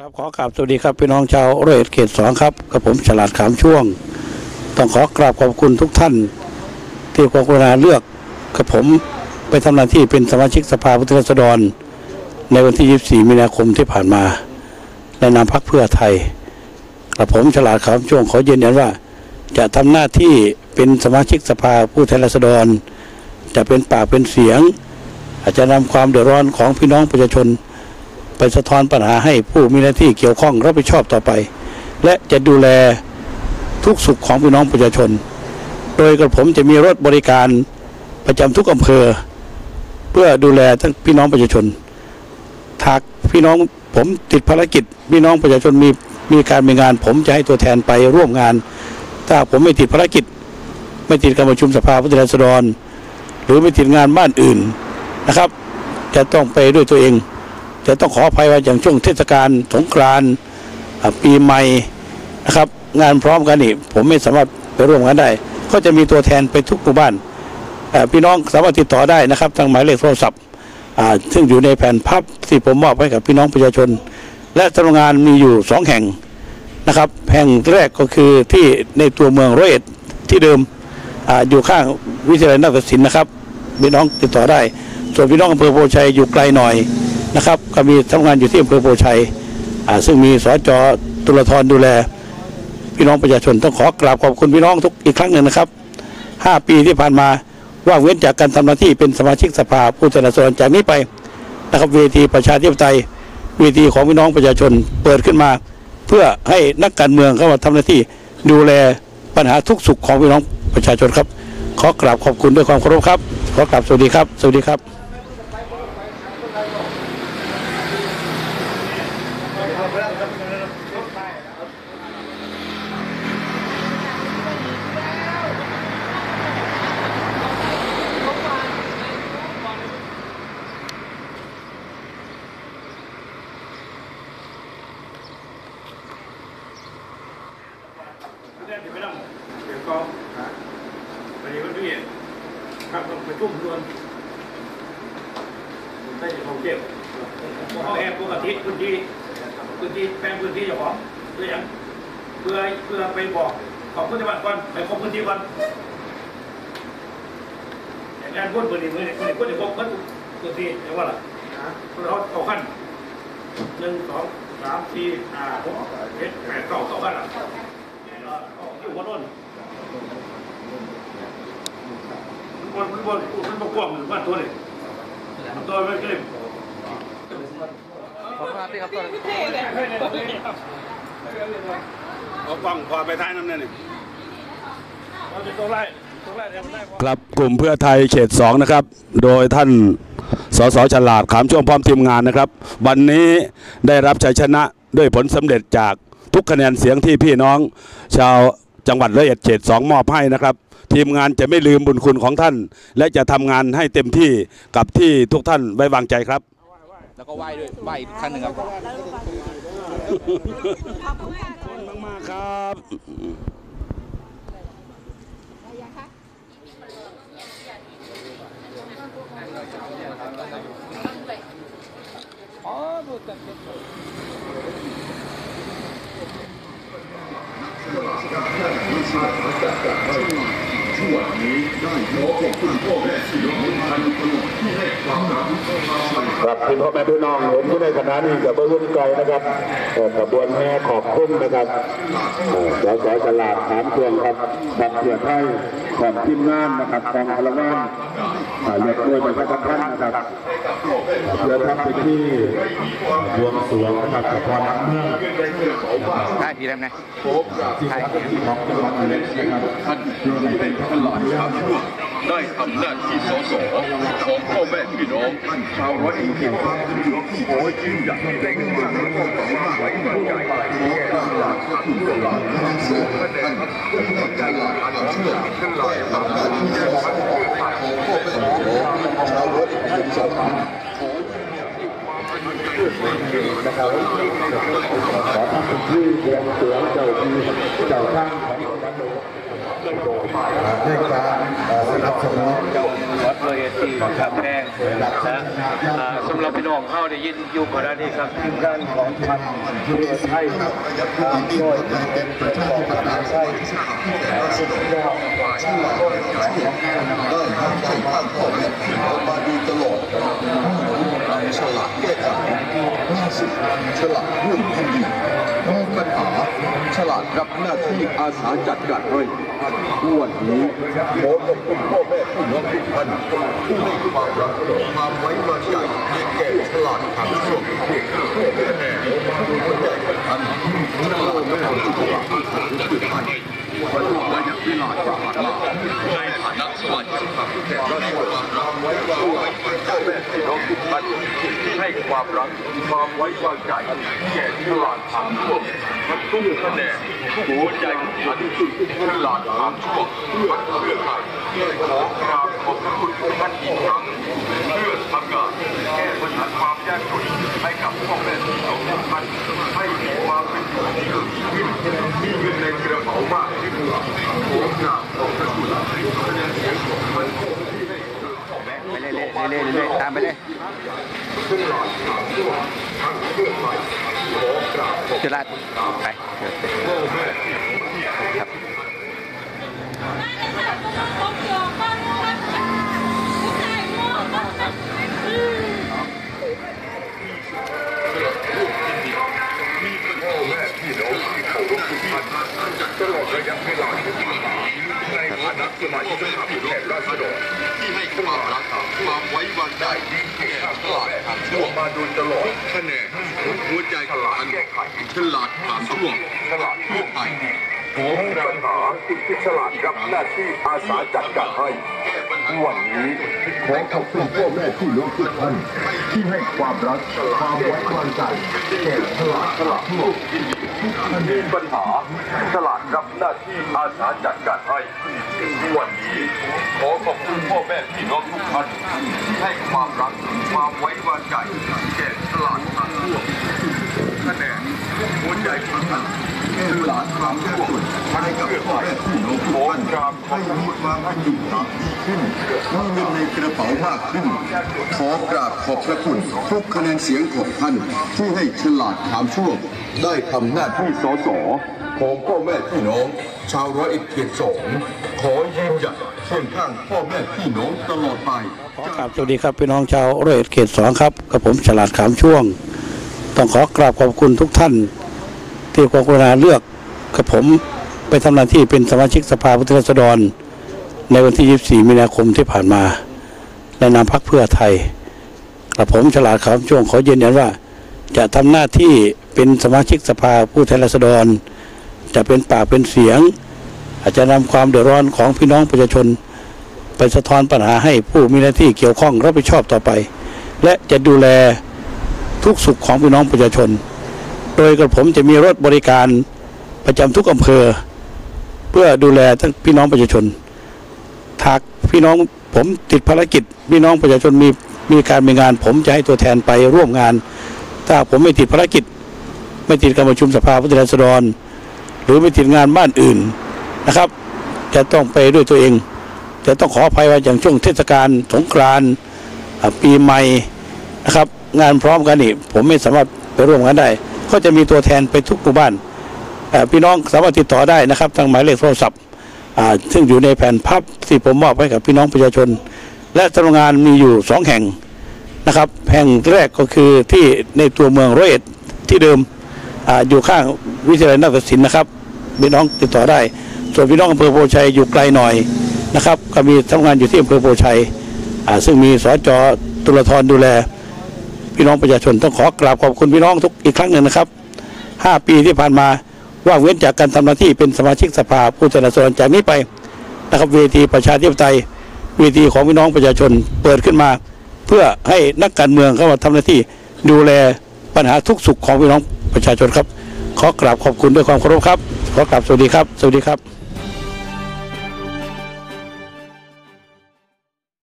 ครับขอกราบสวัสดีครับพี่น้องชาวร้อยเอ็ดเขตสองครับกับผมฉลาดขามช่วง ต้องขอกราบขอบคุณทุกท่าน ที่ความกรุณาเลือกกับผมไปทำหน้าที่เป็นสมาชิกสภาผู้แทนราษฎร ในวันที่ 24 มีนาคมที่ผ่านมา ในนามพรรคเพื่อไทยกับผมฉลาดขามช่วงขอยืนยันว่า จะทำหน้าที่เป็นสมาชิกสภาผู้แทนราษฎร จะเป็นปากเป็นเสียง อาจจะนำความเดือดร้อนของพี่น้องประชาชน ไปสะท้อนปัญหาให้ผู้มีหน้าที่เกี่ยวข้องรับผิดชอบต่อไป และจะดูแลทุกสุขของพี่น้องประชาชน โดยกระผมจะมีรถบริการประจำทุกอำเภอ เพื่อดูแลทั้งพี่น้องประชาชนหากพี่น้องผมติดภารกิจ พี่น้องประชาชนมีมีการมีงาน ผมจะให้ตัวแทนไปร่วมงาน ถ้าผมไม่ติดภารกิจ ไม่ติดการประชุมสภาผู้แทนราษฎร หรือไม่ติดงานบ้านอื่นนะครับ จะต้องไปด้วยตัวเอง จะต้องขออภัยว่าอย่างช่วงเทศกาลสงกรานต์ปีใหม่นะครับ งานพร้อมกันนี่ผมไม่สามารถไปร่วมงานได้ ก็จะมีตัวแทนไปทุกหมู่บ้านพี่น้องสามารถติดต่อได้นะครับ ทางหมายเลขโทรศัพท์ซึ่งอยู่ในแผ่นพับที่ผมมอบให้กับพี่น้องประชาชน และสำนักงานมีอยู่สองแห่งนะครับ แห่งแรกก็คือที่ในตัวเมืองร้อยเอ็ดที่เดิมออยู่ข้างวิทยาลัยนาฏศิลป์นะครับพี่น้องติดต่อได้ ส่วนพี่น้องอำเภอโพชัยอยู่ไกลหน่อย นะครับ ก็มีทำงานอยู่ที่อำเภอโพชัยซึ่งมีสจตุลธรดูแล พี่น้องประชาชนต้องขอกราบขอบคุณพี่น้องทุกอีกครั้งหนึ่งนะครับห้าปีที่ผ่านมาว่างเว้นจากการทำหน้าที่เป็นสมาชิกสภาผู้แทนราษฎรจากนี้ไปนะครับเวทีประชาธิปไตยเวทีของพี่น้องประชาชนเปิดขึ้นมา เพื่อให้นักการเมืองเข้ามาทำหน้าที่ดูแลปัญหาทุกสุขของพี่น้องประชาชนครับ ขอกราบขอบคุณด้วยความเคารพครับ ขอกราบสวัสดีครับ สวัสดีครับ เรื่องที่ไม่ต้อง เดี๋ยวกองไปดีวันนี้ครับต้องไปทุ่มด่วนได้จะท่องเที่ยวเขาแอบปกติพื้นที่พื้นที่แปลงพื้นที่เจ้าของเพื่อยังเพื่อเพื่อไปบอกของผู้จังหวัดก่อนไปครบพื้นที่ก่อนงานพ้นพื้นที่พื้นที่พื้นที่พ้นที่ครบพื้นพื้นที่เรียกว่าอะไรเขาเขาขั้นหนึ่งสองสามสี่ห้าหกเจ็ดแปดเก้าเก้าขั้นอะ อยู่บนนู้นมันมันมันมันประกอบมันตัวนี่มันตัวไม่ขึ้นขอบคุณครับพี่ครับเอาฟังพอไปท้ายน้ำเนี่ยนี่ตัวไล่ครับกลุ่มเพื่อไทยเขตสองนะครับ โดยท่านสสฉลาดขามช่วงพร้อมทีมงานนะครับ วันนี้ได้รับชัยชนะด้วยผลสำเร็จจากทุกคะแนนเสียงที่พี่น้อง ชาว จังหวัดร้อยเอ็ดเขตสองมอบให้นะครับ ทีมงานจะไม่ลืมบุญคุณของท่าน และจะทำงานให้เต็มที่กับที่ทุกท่านไว้วางใจครับ แล้วก็ไหว้ด้วยไหว้อีกครั้งหนึ่งครับมากๆครับาติมาจากการไร่ชั่วนี้ได้ขอขอบคุณพ่อแม่พี่น้องท่านที่ให้ความรักความใส่ครับคุณพ่อแม่พี่น้องเห็นที่ในขณะนี้กับเบื้องไกลนะครับกระบวนแม่ขอบคุณนะครับสสจลาดถามเพื่องครับบัตรเสียไทยของทีมงานนะครับของพลวัต เรียกด้วยประชาสัมพันธ์นะครับเพื่อทำไปที่บวงสรวงนะครับกับพรน้ำเมืองได้พี่ได้ไหมที่พักที่ของจังหวัดเลยนะครับท่านที่เป็นพระหลอดครับ ได้ทำหน้าที่สสของพ่อแม่พี่น้องชาวร้อยเอ็ดเขตโอ้ยยิ่งใหญ่เร่งมากแล้วก็สามารถไหวมาใหญ่ตั้งหลักที่ตลาดสูงคะแนนใจหลักอันเชื่อขึ้นลอยตามที่แจ้งวัดผ่านของพ่อเป็นของเรารถเป็นสองพันนะครับขอท่านที่บวงสรวงเจ้าที่เจ้าข้าง ของจังหวัดในการสนับสนุนวัดเลยที่ขับแพงนะสำหรับพี่น้องเข้าได้ยินอยู่ก่อนหน้านี้ครับทีมงานของพันเรือไทยครับโดยเป็นประธานประธานไทยมาดูตลอด เราฉลาดแก้ไขล่าสุดฉลาดร่วมแผ่นดินมีปัญหาฉลาดรับหน้าที่อาสาจัดการให้วันนี้ขอขอบคุณพ่อแม่พี่น้องทุกท่านที่ให้ความรักความไว้วางใจแก่ฉลาดทางช่วงเด็กแห่มาดูหัวใจกันทันฉลาดแม่ฉลาดทุกท่านวันนี้เราอยากที่หลาดจะผ่านมาในฐานะสมาชิกสภาผู้แทนราษฎรความไว้วางใจ ความรักความไว้วางใจแก่ฉลาดทางช่วงมันตุ้คะแนนหัวใจของฉันฉลาดทางช่วงวัดเพื่อไทยขอกราบขอบพระคุณทุกท่านอีกครั้งเพื่อทำงานแก้ปัญหาความยากจนให้กับพ่อแม่พี่น้องทุกท่านให้มีความเป็นอยู่ที่ดีขึ้นมีเงินในกระเป๋ามากขึ้นขอกราบขอบพระคุณคะแนน เรื่อยๆเรื่อยๆตามไปเลยจุฬาไปครับตลอดระยะเวลาที่ผ่านมาในฐานะสมาชิกสภาผู้ มาโดยตลอดคะแนนหัวใจฉลาดแก้ไขฉลาดผ่างช่วงฉลาดทั่วไป ผมปัญหาสิทธิฉลาดรับหน้าที่อาสาจัดการให้วันนี้ขอขอบคุณพ่อแม่พี่น้องทุกท่านที่ให้ความรักความไว้วางใจแก่ฉลาดฉลาดทั่วทุกมีปัญหาฉลาดรับหน้าที่อาสาจัดการให้วันนี้ขอขอบคุณพ่อแม่พี่น้องทุกท่านที่ให้ความรักความไว้วางใจแก่ฉลาดทางทั่วคะแนนหัวใจของท่าน ฉลาดทางทั่วให้กับพ่อแม่พี่น้องทุกท่านให้มีความเป็นอยู่ดีขึ้นมีเงินในกระเป๋ามากขึ้น ขอกราบขอบพระคุณทุกคะแนนเสียงของท่านที่ให้ฉลาดถามช่วง ได้ทำหน้าที่สสของพ่อแม่พี่น้อง ชาวร้อยเอ็ดเขตสองขอยืนหยัดเคียงข้างพ่อแม่พี่น้องตลอดไปขอกราบสวัสดีครับพี่น้องชาวร้อยเอ็ดเขตสองครับกับผมฉลาดขามช่วง ต้องขอกราบขอบคุณทุกท่าน ที่กรุณาเลือกกับผมไปทำหน้าที่เป็นสมาชิกสภาผู้แทนราษฎร ในวันที่ 24 มีนาคมที่ผ่านมา ในนามพรรคเพื่อไทยกระผมฉลาดขามช่วงขอยืนยันว่า จะทำหน้าที่เป็นสมาชิกสภาผู้แทนราษฎร จะเป็นปากเป็นเสียง อาจจะนำความเดือดร้อนของพี่น้องประชาชน ไปสะท้อนปัญหาให้ผู้มีหน้าที่เกี่ยวข้องรับผิดชอบต่อไป และจะดูแลทุกสุขของพี่น้องประชาชน โดยกระผมจะมีรถบริการประจำทุกอำเภอ เพื่อดูแลทั้งพี่น้องประชาชนหากพี่น้องผมติดภารกิจ พี่น้องประชาชนมีมีการมีงาน ผมจะให้ตัวแทนไปร่วมงาน ถ้าผมไม่ติดภารกิจ ไม่ติดการประชุมสภาผู้แทนราษฎร หรือไม่ติดงานบ้านอื่นนะครับ จะต้องไปด้วยตัวเอง จะต้องขออภัยว่าอย่างช่วงเทศกาลสงกรานต์ปีใหม่นะครับ งานพร้อมกันนี่ผมไม่สามารถไปร่วมงานได้ ก็จะมีตัวแทนไปทุกหมู่บ้านพี่น้องสามารถติดต่อได้นะครับทางหมายเลขโทรศัพท์ซึ่งอยู่ในแผ่นพับที่ผมมอบให้กับพี่น้องประชาชน และสำนักงานมีอยู่สองแห่งนะครับแห่งแรกก็คือที่ในตัวเมืองร้อยเอ็ดที่เดิมออยู่ข้างวิทยาลัยนาฏศิลป์นะครับพี่น้องติดต่อได้ ส่วนพี่น้องอำเภอโพชัยอยู่ไกลหน่อยนะครับ ก็มีทำงานอยู่ที่อำเภอโพชัยซึ่งมีสจตุลธรดูแล พี่น้องประชาชนต้องขอกราบขอบคุณพี่น้องทุกอีกครั้งหนึ่งนะครับห้าปีที่ผ่านมาว่างเว้นจากการทำหน้าที่เป็นสมาชิกสภาผู้แทนราษฎรจากนี้ไปนะครับเวทีประชาธิปไตยเวทีของพี่น้องประชาชนเปิดขึ้นมา เพื่อให้นักการเมืองเข้ามาทำหน้าที่ดูแลปัญหาทุกสุขของพี่น้องประชาชนครับ ขอกราบขอบคุณด้วยความเคารพครับ ขอกราบสวัสดีครับ สวัสดีครับ